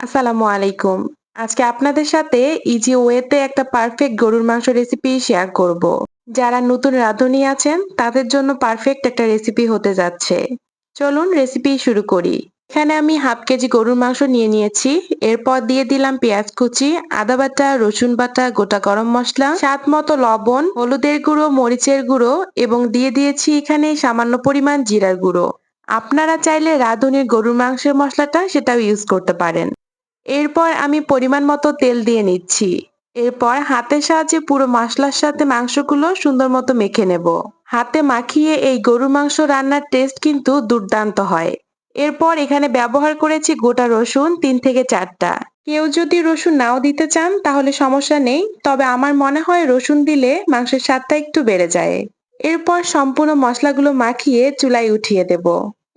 আসসালামু আলাইকুম। আজকে আপনাদের সাথে ইজি ওয়েতে একটা পারফেক্ট গরুর মাংস রেসিপি শেয়ার করব। যারা নতুন রাঁধুনি আছেন তাদের জন্য পারফেক্ট একটা রেসিপি হতে যাচ্ছে। চলুন রেসিপি শুরু করি। এখানে আমি হাফ কেজি গরুর মাংস নিয়ে নিয়েছি। এরপর দিয়ে দিলাম পেঁয়াজ কুচি, আদা বাটা, রসুন বাটা, গোটা গরম মশলা, স্বাদ মতো লবণ, হলুদের গুঁড়ো, মরিচের গুঁড়ো এবং দিয়ে দিয়েছি এখানে সামান্য পরিমাণ জিরার গুঁড়ো। আপনারা চাইলে রাঁধুনির গরুর মাংসের মশলাটা সেটাও ইউজ করতে পারেন। এরপর আমি পরিমাণ মতো তেল দিয়ে নিচ্ছি। এরপর হাতের সাহায্যে পুরো মশলার সাথে মাংসগুলো সুন্দর মতো মেখে নেব। হাতে মাখিয়ে এই গরুর মাংস রান্নার টেস্ট কিন্তু দুর্দান্ত হয়। এরপর এখানে ব্যবহার করেছি গোটা রসুন তিন থেকে চারটা। কেউ যদি রসুন নাও দিতে চান তাহলে সমস্যা নেই, তবে আমার মনে হয় রসুন দিলে মাংসের স্বাদটা একটু বেড়ে যায়। এরপর সম্পূর্ণ মশলাগুলো মাখিয়ে চুলায় উঠিয়ে দেব।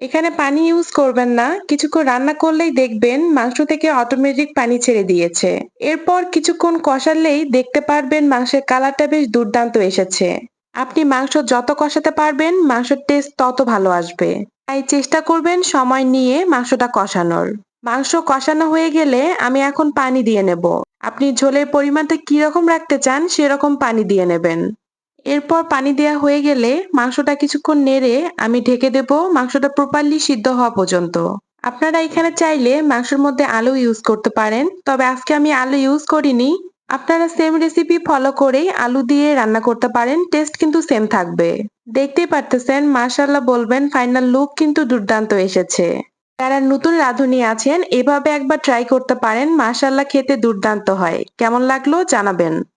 এখানে পানি ইউজ করবেন না। কিছুক্ষণ রান্না করলেই দেখবেন মাংস থেকে অটোমেটিক পানি ছেড়ে দিয়েছে। এরপর কিছুক্ষণ কষালেই দেখতে পারবেন মাংসের কালারটা বেশ দুর্দান্ত এসেছে। আপনি মাংস যত কষাতে পারবেন, মাংসের টেস্ট তত ভালো আসবে। তাই চেষ্টা করবেন সময় নিয়ে মাংসটা কষানোর। মাংস কষানো হয়ে গেলে আমি এখন পানি দিয়ে নেব। আপনি ঝোলের পরিমাণটা কীরকম রাখতে চান, সেরকম পানি দিয়ে নেবেন। এরপর পানি দেওয়া হয়ে গেলে মাংসটা কিছুক্ষণ নেড়ে আমি ঢেকে দেব, মাংসটা প্রপারলি সিদ্ধ হওয়া পর্যন্ত। আপনারা এখানে চাইলে মাংসের মধ্যে আলু ইউজ করতে পারেন, তবে আজকে আমি আলু ইউজ করিনি। আপনারা সেম রেসিপি ফলো করেই আলু দিয়ে রান্না করতে পারেন টেস্ট কিন্তু সেম থাকবে। দেখতেই পারতেছেন মাশাল্লাহ বলবেন ফাইনাল লুক কিন্তু দুর্দান্ত এসেছে। যারা নতুন রাঁধুনি আছেন, এভাবে একবার ট্রাই করতে পারেন মাশাল্লাহ খেতে দুর্দান্ত হয়। কেমন লাগল জানাবেন।